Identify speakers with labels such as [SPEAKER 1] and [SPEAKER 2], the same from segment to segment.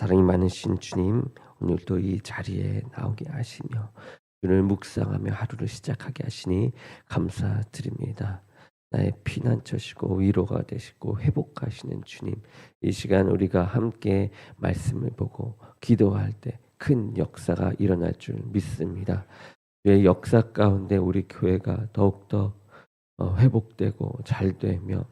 [SPEAKER 1] 사랑이 많으신 주님 오늘도 이 자리에 나오게 하시며 주를 묵상하며 하루를 시작하게 하시니 감사드립니다. 나의 피난처시고 위로가 되시고 회복하시는 주님 이 시간 우리가 함께 말씀을 보고 기도할 때 큰 역사가 일어날 줄 믿습니다. 주의 역사 가운데 우리 교회가 더욱더 어, 회복되고 잘 되며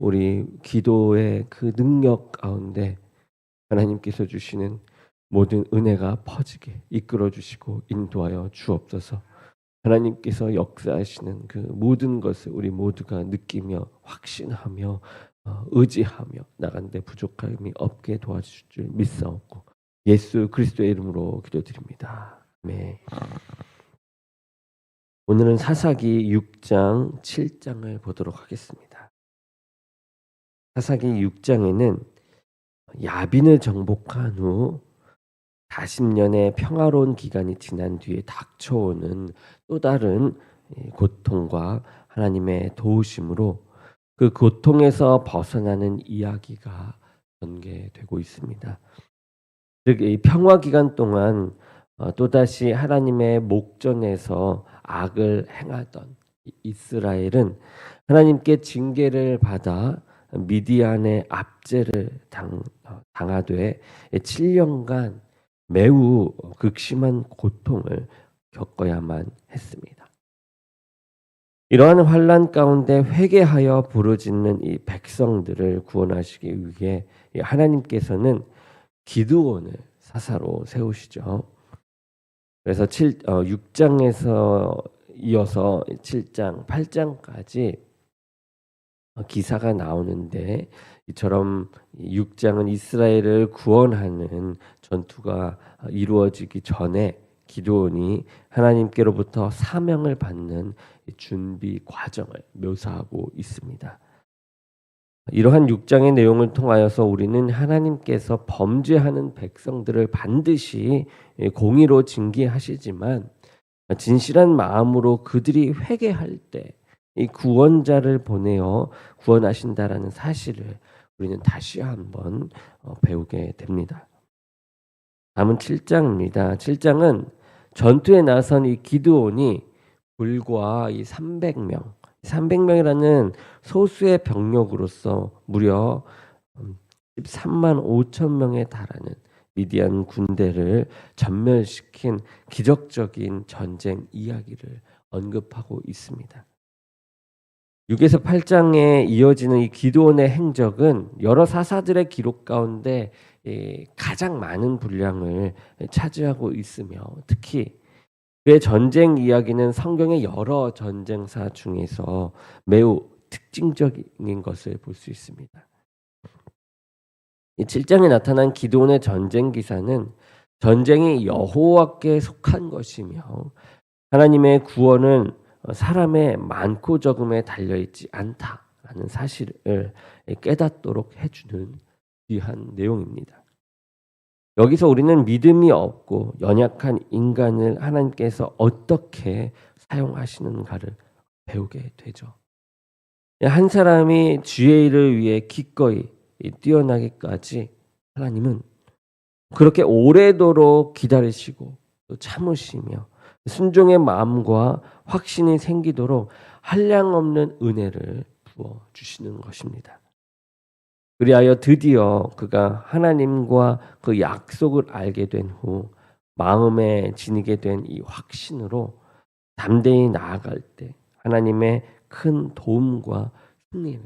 [SPEAKER 1] 우리 기도의 그 능력 가운데 하나님께서 주시는 모든 은혜가 퍼지게 이끌어 주시고 인도하여 주옵소서. 하나님께서 역사하시는 그 모든 것을 우리 모두가 느끼며 확신하며 어, 의지하며 나간데 부족함이 없게 도와주실 줄 믿사옵고 예수 그리스도의 이름으로 기도드립니다. 아멘. 오늘은 사사기 6장 7장을 보도록 하겠습니다. 사사기 6장에는 야빈을 정복한 후 40년의 평화로운 기간이 지난 뒤에 닥쳐오는 또 다른 고통과 하나님의 도우심으로 그 고통에서 벗어나는 이야기가 전개되고 있습니다. 즉, 이 평화 기간 동안 어, 또다시 하나님의 목전에서 악을 행하던 이스라엘은 하나님께 징계를 받아 미디안의 압제를 당, 어, 당하되 7년간 매우 극심한 고통을 겪어야만 했습니다. 이러한 환란 가운데 회개하여 부르짖는 이 백성들을 구원하시기 위해 하나님께서는 기드온을 사사로 세우시죠. 그래서 7, 어, 6장에서 이어서 7장, 8장까지 기사가 나오는데 이처럼 6장은 이스라엘을 구원하는 전투가 이루어지기 전에 기도원이 하나님께로부터 사명을 받는 준비 과정을 묘사하고 있습니다. 이러한 6장의 내용을 통하여서 우리는 하나님께서 범죄하는 백성들을 반드시 공의로 징계하시지만 진실한 마음으로 그들이 회개할 때 이 구원자를 보내어 구원하신다라는 사실을 우리는 다시 한번 어, 배우게 됩니다. 다음은 7장입니다. 7장은 전투에 나선 이 기드온이 불과 이 300명, 300명이라는 소수의 병력으로서 무려 13만 5천 명에 달하는 미디안 군대를 전멸시킨 기적적인 전쟁 이야기를 언급하고 있습니다. 6에서 8장에 이어지는 이 기도원의 행적은 여러 사사들의 기록 가운데 가장 많은 분량을 차지하고 있으며 특히 그의 전쟁 이야기는 성경의 여러 전쟁사 중에서 매우 특징적인 것을 볼 수 있습니다. 이 7장에 나타난 기도원의 전쟁 기사는 전쟁이 여호와께 속한 것이며 하나님의 구원은 사람의 많고 적음에 달려 있지 않다라는 사실을 깨닫도록 해주는 귀한 내용입니다. 여기서 우리는 믿음이 없고 연약한 인간을 하나님께서 어떻게 사용하시는가를 배우게 되죠. 한 사람이 주의 일을 위해 기꺼이 뛰어나기까지 하나님은 그렇게 오래도록 기다리시고 또 참으시며 순종의 마음과 확신이 생기도록 한량없는 은혜를 부어 주시는 것입니다. 그리하여 드디어 그가 하나님과 그 약속을 알게 된 후 마음에 지니게 된 이 확신으로 담대히 나아갈 때 하나님의 큰 도움과 승리를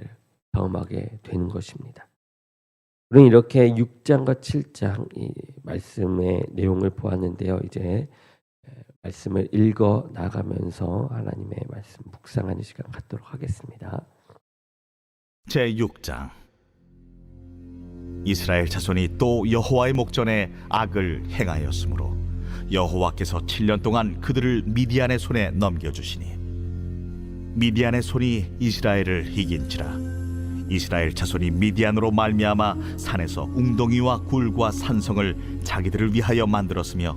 [SPEAKER 1] 경험하게 되는 것입니다. 우리는 이렇게 6장과 7장 이 말씀의 내용을 보았는데요. 이제 말씀을 읽어 나가면서 하나님의 말씀 묵상하는 시간 갖도록 하겠습니다.
[SPEAKER 2] 제 6장 이스라엘 자손이 또 여호와의 목전에 악을 행하였으므로 여호와께서 7년 동안 그들을 미디안의 손에 넘겨 주시니 미디안의 손이 이스라엘을 이긴지라 이스라엘 자손이 미디안으로 말미암아 산에서 웅덩이와 굴과 산성을 자기들을 위하여 만들었으며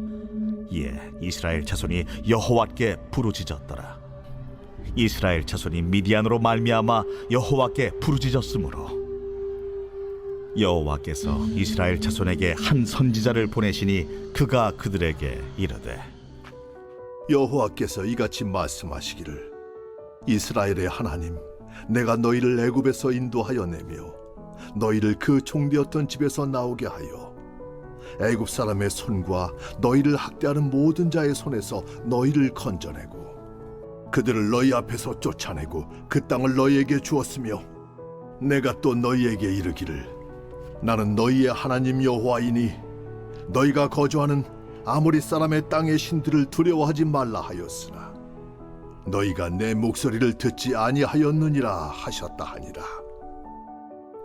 [SPEAKER 2] 이에 이스라엘 자손이 여호와께 부르짖었더라. 이스라엘 자손이 미디안으로 말미암아 여호와께 부르짖었으므로 여호와께서 이스라엘 자손에게 한 선지자를 보내시니 그가 그들에게 이르되
[SPEAKER 3] 여호와께서 이같이 말씀하시기를 이스라엘의 하나님 내가 너희를 애굽에서 인도하여 내며 너희를 그 종되었던 집에서 나오게 하여 애굽 사람의 손과 너희를 학대하는 모든 자의 손에서 너희를 건져내고 그들을 너희 앞에서 쫓아내고 그 땅을 너희에게 주었으며 내가 또 너희에게 이르기를 나는 너희의 하나님 여호와이니 너희가 거주하는 아모리 사람의 땅의 신들을 두려워하지 말라 하였으나 너희가 내 목소리를 듣지 아니하였느니라 하셨다 하니라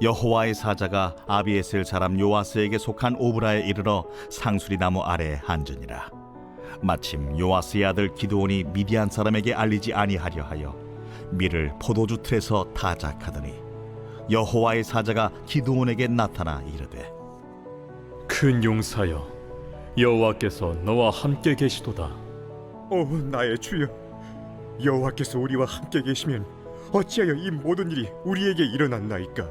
[SPEAKER 2] 여호와의 사자가 아비에셀 사람 요아스에게 속한 오브라에 이르러 상수리 나무 아래에 앉으니라. 마침 요아스의 아들 기드온이 미디안 사람에게 알리지 아니하려 하여 밀을 포도주 틀에서 타작하더니 여호와의 사자가 기드온에게 나타나 이르되
[SPEAKER 4] 큰 용사여 여호와께서 너와 함께 계시도다.
[SPEAKER 5] 오 나의 주여 여호와께서 우리와 함께 계시면 어찌하여 이 모든 일이 우리에게 일어났나이까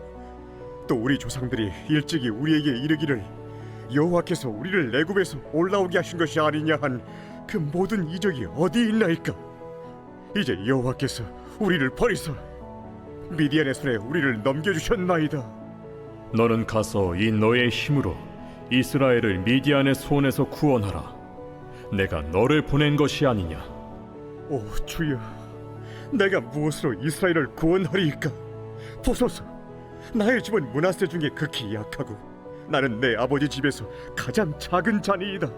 [SPEAKER 5] 또 우리 조상들이 일찍이 우리에게 이르기를 여호와께서 우리를 애굽에서 올라오게 하신 것이 아니냐 한 그 모든 이적이 어디 있나이까? 이제 여호와께서 우리를 버리사 미디안의 손에 우리를 넘겨주셨나이다.
[SPEAKER 4] 너는 가서 이 너의 힘으로 이스라엘을 미디안의 손에서 구원하라. 내가 너를 보낸 것이 아니냐?
[SPEAKER 5] 오 주여. 내가 무엇으로 이스라엘을 구원하리이까? 보소서 나의 집은 문하세 중에 극히 약하고 나는 내 아버지 집에서 가장 작은 자니이다.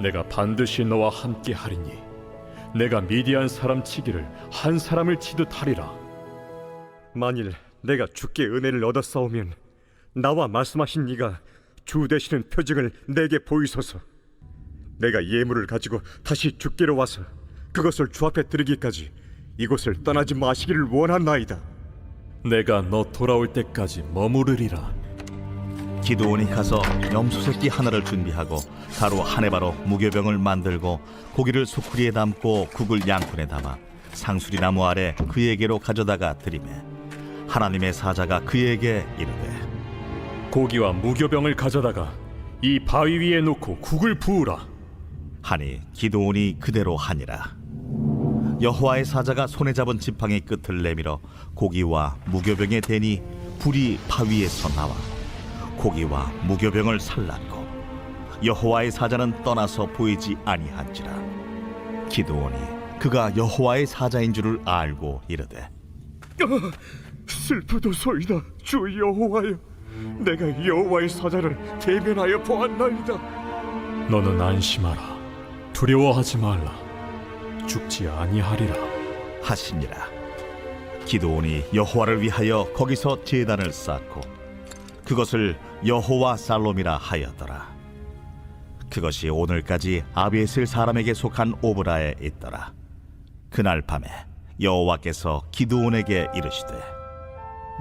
[SPEAKER 4] 내가 반드시 너와 함께 하리니 내가 미디안 사람 치기를 한 사람을 치듯 하리라.
[SPEAKER 5] 만일 내가 주께 은혜를 얻어 싸우면 나와 말씀하신 이가 주 되시는 표징을 내게 보이소서. 내가 예물을 가지고 다시 주께로 와서 그것을 주 앞에 드리기까지 이곳을 떠나지 마시기를 원한나이다
[SPEAKER 4] 내가 너 돌아올 때까지 머무르리라.
[SPEAKER 2] 기드온이 가서 염소 새끼 하나를 준비하고 가루 한 해바로 무교병을 만들고 고기를 수쿠리에 담고 국을 양푼에 담아 상수리 나무 아래 그에게로 가져다가 드리매 하나님의 사자가 그에게 이르되
[SPEAKER 4] 고기와 무교병을 가져다가 이 바위 위에 놓고 국을 부으라.
[SPEAKER 2] 하니 기드온이 그대로 하니라 여호와의 사자가 손에 잡은 지팡이 끝을 내밀어 고기와 무교병에 대니 불이 바위에서 나와 고기와 무교병을 살랐고 여호와의 사자는 떠나서 보이지 아니한지라. 기드온이 그가 여호와의 사자인 줄을 알고 이르되
[SPEAKER 5] 슬프도소이다 주 여호와여. 내가 여호와의 사자를 대면하여 보았나이다.
[SPEAKER 4] 너는 안심하라. 두려워하지 말라 죽지 아니하리라.
[SPEAKER 2] 하시니라. 기드온이 여호와를 위하여 거기서 제단을 쌓고 그것을 여호와 살롬이라 하였더라. 그것이 오늘까지 아비에슬 사람에게 속한 오브라에 있더라. 그날 밤에 여호와께서 기드온에게 이르시되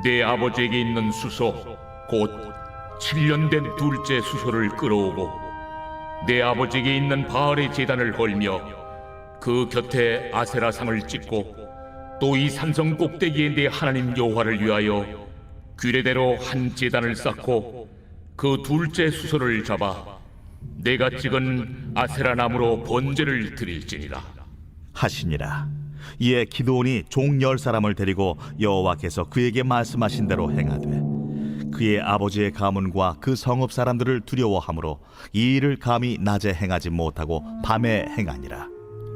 [SPEAKER 6] 내 아버지에게 있는 수소 곧 7년 된 둘째 수소를 끌어오고 내 아버지에게 있는 바알의 제단을 걸며 그 곁에 아세라 상을 찍고 또 이 산성 꼭대기에 내 하나님 여호와를 위하여 규례대로 한 제단을 쌓고 그 둘째 수소를 잡아 내가 찍은 아세라 나무로 번제를 드릴지니라.
[SPEAKER 2] 하시니라. 이에 기드온이 종 열 사람을 데리고 여호와께서 그에게 말씀하신 대로 행하되 그의 아버지의 가문과 그 성읍 사람들을 두려워하므로 이 일을 감히 낮에 행하지 못하고 밤에 행하니라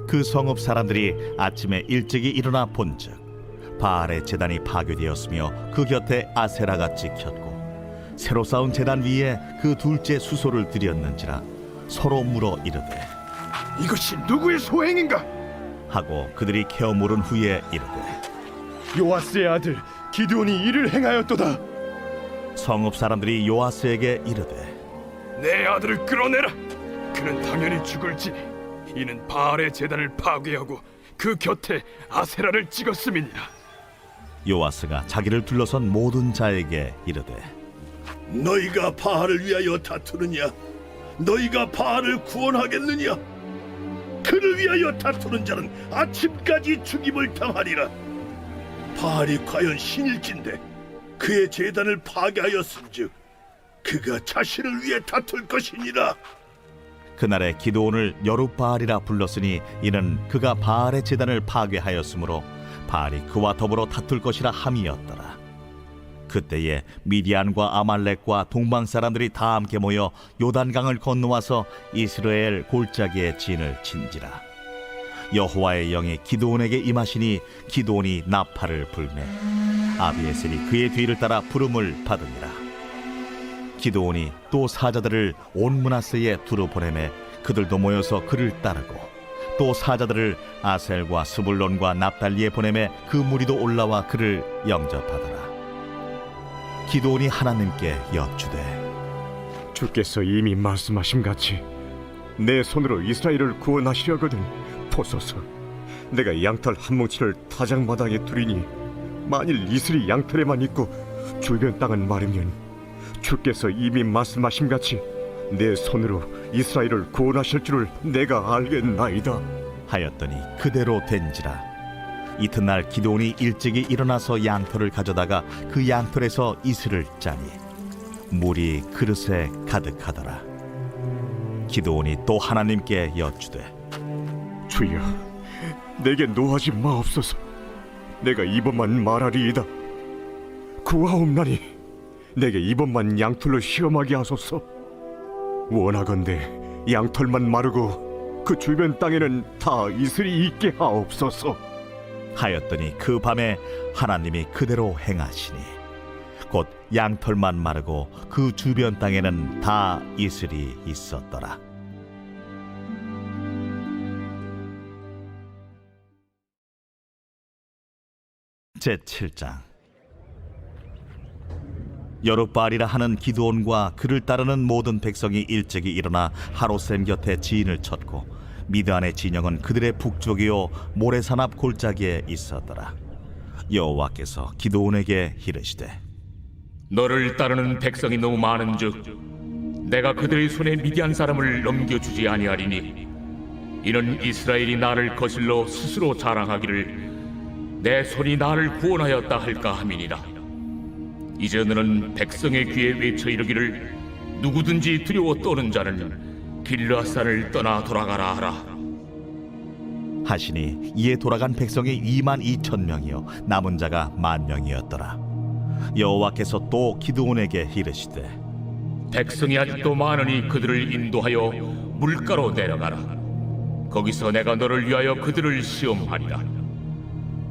[SPEAKER 2] 그 성읍 사람들이 아침에 일찍이 일어나 본즉 바알의 제단이 파괴되었으며 그 곁에 아세라가 찍혔고 새로 쌓은 제단 위에 그 둘째 수소를 들였는지라 서로 물어 이르되
[SPEAKER 5] 이것이 누구의 소행인가
[SPEAKER 2] 하고 그들이 캐어 물은 후에 이르되
[SPEAKER 5] 요아스의 아들 기드온이 이를 행하였도다
[SPEAKER 2] 성읍 사람들이 요아스에게 이르되
[SPEAKER 7] 내 아들을 끌어내라. 그는 당연히 죽을지. 이는 바알의 재단을 파괴하고 그 곁에 아세라를 찍었음이니라.
[SPEAKER 2] 요아스가 자기를 둘러선 모든 자에게 이르되
[SPEAKER 3] 너희가 바알을 위하여 다투느냐? 너희가 바알을 구원하겠느냐? 그를 위하여 다투는 자는 아침까지 죽임을 당하리라. 바알이 과연 신일진데 그의 재단을 파괴하였은즉 그가 자신을 위해 다툴 것이니라.
[SPEAKER 2] 그날에 기도온을 여룻바알이라 불렀으니 이는 그가 바알의 재단을 파괴하였으므로 바알이 그와 더불어 다툴 것이라 함이었더라. 그때에 미디안과 아말렉과 동방 사람들이 다 함께 모여 요단강을 건너와서 이스라엘 골짜기에 진을 친지라. 여호와의 영이 기도온에게 임하시니 기도온이 나팔을 불매 아비에셀이 그의 뒤를 따라 부름을 받으니라. 기도온이 또 사자들을 온 문하세에 두루 보내매 그들도 모여서 그를 따르고 또 사자들을 아셀과 스불론과 납달리에 보내매 그 무리도 올라와 그를 영접하더라. 기도온이 하나님께 여쭈되
[SPEAKER 5] 주께서 이미 말씀하신 같이 내 손으로 이스라엘을 구원하시려거든 보소서 내가 양털 한 뭉치를 타작마당에 두리니 만일 이슬이 양털에만 있고 주변 땅은 마르면 주께서 이미 말씀하신 같이 내 손으로 이스라엘을 구원하실 줄을 내가 알겠나이다
[SPEAKER 2] 하였더니 그대로 된지라. 이튿날 기도온이 일찍이 일어나서 양털을 가져다가 그 양털에서 이슬을 짜니 물이 그릇에 가득하더라. 기도온이 또 하나님께 여쭈되
[SPEAKER 5] 주여 내게 노하지 마옵소서 내가 이번만 말하리이다 구하옵나니 내게 이번만 양털로 시험하게 하소서. 원하건대 양털만 마르고 그 주변 땅에는 다 이슬이 있게 하옵소서.
[SPEAKER 2] 하였더니 그 밤에 하나님이 그대로 행하시니 곧 양털만 마르고 그 주변 땅에는 다 이슬이 있었더라. 제 7장 여룻바알이라 하는 기드온과 그를 따르는 모든 백성이 일찍이 일어나 하로셈 곁에 지인을 쳤고 미드안의 진영은 그들의 북쪽이요 모래산 앞 골짜기에 있었더라. 여호와께서 기드온에게 이르시되
[SPEAKER 6] 너를 따르는 백성이 너무 많은즉 내가 그들의 손에 미디안 사람을 넘겨주지 아니하리니 이는 이스라엘이 나를 거슬러 스스로 자랑하기를 내 손이 나를 구원하였다 할까 함이니라 이제 너는 백성의 귀에 외쳐 이르기를 누구든지 두려워 떠는 자는 길르앗산을 떠나 돌아가라 하라
[SPEAKER 2] 하시니 이에 돌아간 백성이 2만 2천 명이요 남은 자가 만 명이었더라 여호와께서 또 기드온에게 이르시되
[SPEAKER 6] 백성이 아직도 많으니 그들을 인도하여 물가로 내려가라. 거기서 내가 너를 위하여 그들을 시험하리라.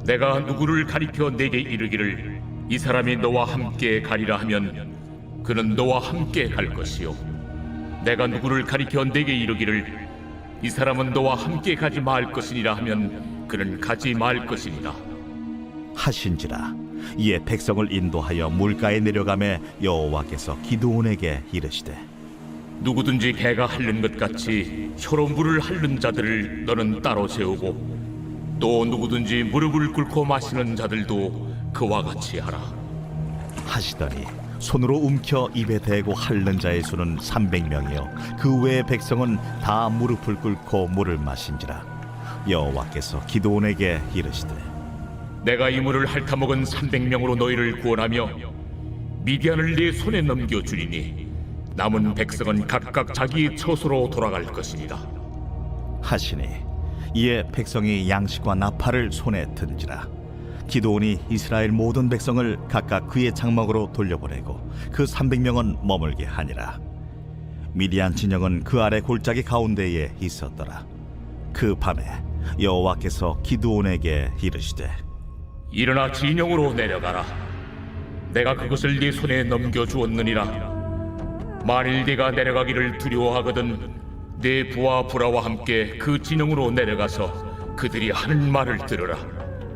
[SPEAKER 6] 내가 누구를 가리켜 내게 이르기를 이 사람이 너와 함께 가리라 하면 그는 너와 함께 갈 것이요. 내가 누구를 가리켜 내게 이르기를 이 사람은 너와 함께 가지 말 것이니라 하면 그는 가지 말 것이니라.
[SPEAKER 2] 하신지라 이에 백성을 인도하여 물가에 내려가매 여호와께서 기드온에게 이르시되
[SPEAKER 6] 누구든지 개가 핥는 것 같이 혀로 물을 핥는 자들을 너는 따로 세우고 또 누구든지 무릎을 꿇고 마시는 자들도 그와 같이 하라.
[SPEAKER 2] 하시더니 손으로 움켜 입에 대고 핥는 자의 수는 300명이요 그 외의 백성은 다 무릎을 꿇고 물을 마신지라 여호와께서 기드온에게 이르시되
[SPEAKER 6] 내가 이 물을 핥아먹은 300명으로 너희를 구원하며 미디안을 네 손에 넘겨 주리니 남은 백성은 각각 자기 처소로 돌아갈 것이니라.
[SPEAKER 2] 하시니 이에 백성이 양식과 나팔을 손에 든지라 기도온이 이스라엘 모든 백성을 각각 그의 장막으로 돌려보내고 그 300명은 머물게 하니라 미디안 진영은 그 아래 골짜기 가운데에 있었더라 그 밤에 여호와께서 기드온에게 이르시되
[SPEAKER 6] 일어나 진영으로 내려가라. 내가 그것을 네 손에 넘겨 주었느니라. 만일 네가 내려가기를 두려워하거든 네 부하 부라와 함께 그 진영으로 내려가서 그들이 하는 말을 들으라.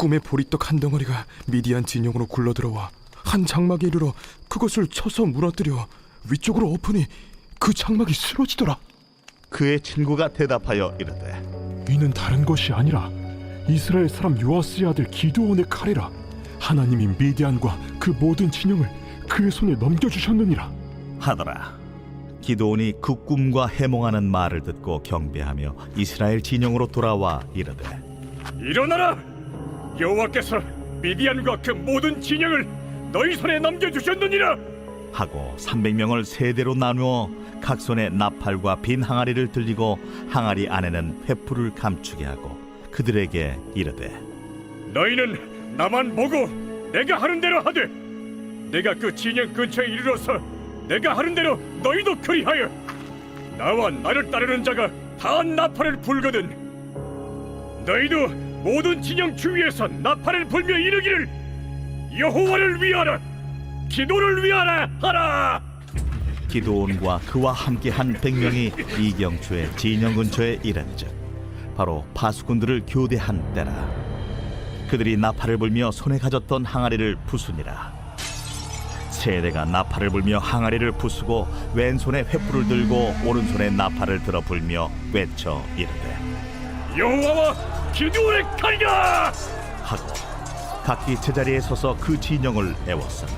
[SPEAKER 7] 꿈의 보리떡 한 덩어리가 미디안 진영으로 굴러들어와 한 장막에 이르러 그것을 쳐서 무너뜨려 위쪽으로 엎으니 그 장막이 쓰러지더라.
[SPEAKER 2] 그의 친구가 대답하여 이르되
[SPEAKER 4] 이는 다른 것이 아니라 이스라엘 사람 요아스의 아들 기드온의 칼이라 하나님이 미디안과 그 모든 진영을 그의 손에 넘겨주셨느니라
[SPEAKER 2] 하더라. 기도온이 그 꿈과 해몽하는 말을 듣고 경배하며 이스라엘 진영으로 돌아와 이르되
[SPEAKER 4] 일어나라 여호와께서 미디안과 그 모든 진영을 너희 손에 넘겨주셨느니라.
[SPEAKER 2] 하고 300명을 세 대로 나누어 각 손에 나팔과 빈 항아리를 들리고 항아리 안에는 횃불을 감추게 하고 그들에게 이르되
[SPEAKER 4] 너희는 나만 보고 내가 하는 대로 하되 내가 그 진영 근처에 이르러서 내가 하는 대로 너희도 그리하여 나와 나를 따르는 자가 다 나팔을 불거든. 너희도 모든 진영 주위에서 나팔을 불며 이르기를 여호와를 위하라 기도를 위하라 하라.
[SPEAKER 2] 기도온과 그와 함께한 백명이 이경초의 진영 근처에 이른즉 바로 파수꾼들을 교대한 때라. 그들이 나팔을 불며 손에 가졌던 항아리를 부수니라. 세대가 나팔을 불며 항아리를 부수고 왼손에 횃불을 들고 오른손에 나팔을 들어 불며 외쳐 이르되
[SPEAKER 4] 여호와와 기도의 칼이다!
[SPEAKER 2] 하고 각기 제자리에 서서 그 진영을 애웠으며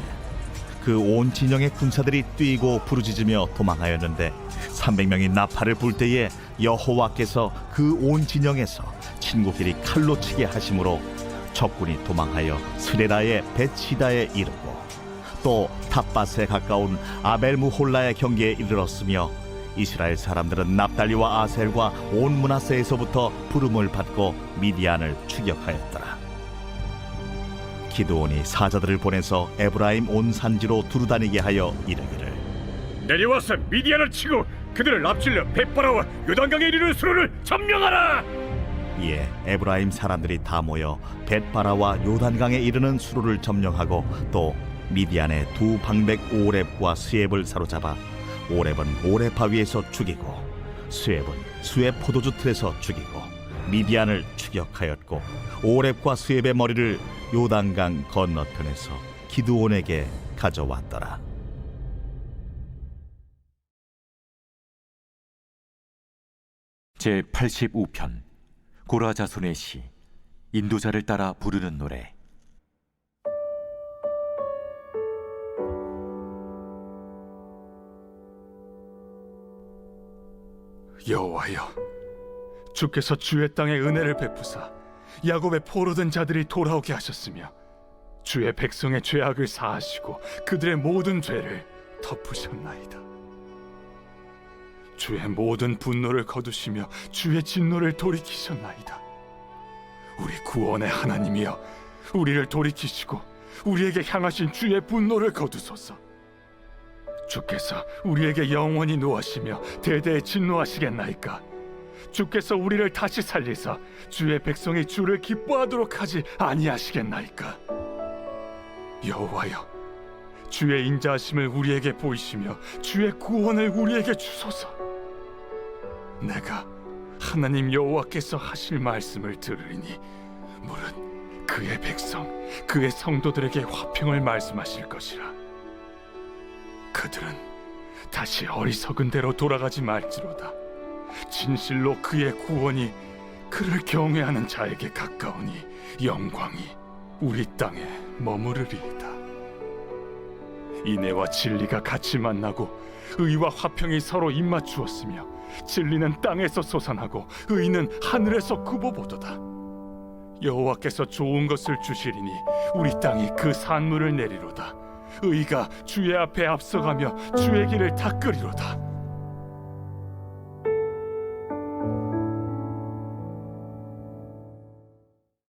[SPEAKER 2] 그온 진영의 군사들이 뛰고 부르짖으며 도망하였는데 300명이 나팔을 불 때에 여호와께서 그 온 진영에서 친구끼리 칼로 치게 하심으로 적군이 도망하여 스레라의 베치다에 이르고 또 탑밭에 가까운 아벨무홀라의 경계에 이르렀으며 이스라엘 사람들은 납달리와 아셀과 온 문하세에서부터 부름을 받고 미디안을 추격하였더라. 기드온이 사자들을 보내서 에브라임 온 산지로 두루다니게 하여 이르기를
[SPEAKER 4] 내려와서 미디안을 치고 그들을 앞질러 베파라와 요단강에 이르는 수로를 점령하라
[SPEAKER 2] 이에 에브라임 사람들이 다 모여 벳바라와 요단강에 이르는 수로를 점령하고 또 미디안의 두 방백 오렙과 스엡을 사로잡아 오렙은 오렙파 위에서 죽이고 스엡은 스엡 포도주 틀에서 죽이고 미디안을 추격하였고 오렙과 스엡의 머리를 요단강 건너편에서 기드온에게 가져왔더라.
[SPEAKER 8] 제 85편 고라 자손의 시 인도자를 따라 부르는 노래
[SPEAKER 7] 여호와여, 주께서 주의 땅에 은혜를 베푸사 야곱의 포로된 자들이 돌아오게 하셨으며 주의 백성의 죄악을 사하시고 그들의 모든 죄를 덮으셨나이다. 주의 모든 분노를 거두시며 주의 진노를 돌이키셨나이다. 우리 구원의 하나님이여, 우리를 돌이키시고 우리에게 향하신 주의 분노를 거두소서. 주께서 우리에게 영원히 노하시며 대대에 진노하시겠나이까? 주께서 우리를 다시 살리사 주의 백성이 주를 기뻐하도록 하지 아니하시겠나이까? 여호와여, 주의 인자하심을 우리에게 보이시며 주의 구원을 우리에게 주소서. 내가 하나님 여호와께서 하실 말씀을 들으리니 물은 그의 백성, 그의 성도들에게 화평을 말씀하실 것이라. 그들은 다시 어리석은 대로 돌아가지 말지로다. 진실로 그의 구원이 그를 경외하는 자에게 가까우니 영광이 우리 땅에 머무르리이다. 인애와 진리가 같이 만나고 의와 화평이 서로 입맞추었으며 진리는 땅에서 솟아나고 의는 하늘에서 굽어보도다. 여호와께서 좋은 것을 주시리니 우리 땅이 그 산물을 내리로다. 의가 주의 앞에 앞서가며 주의 길을 닦으리로다.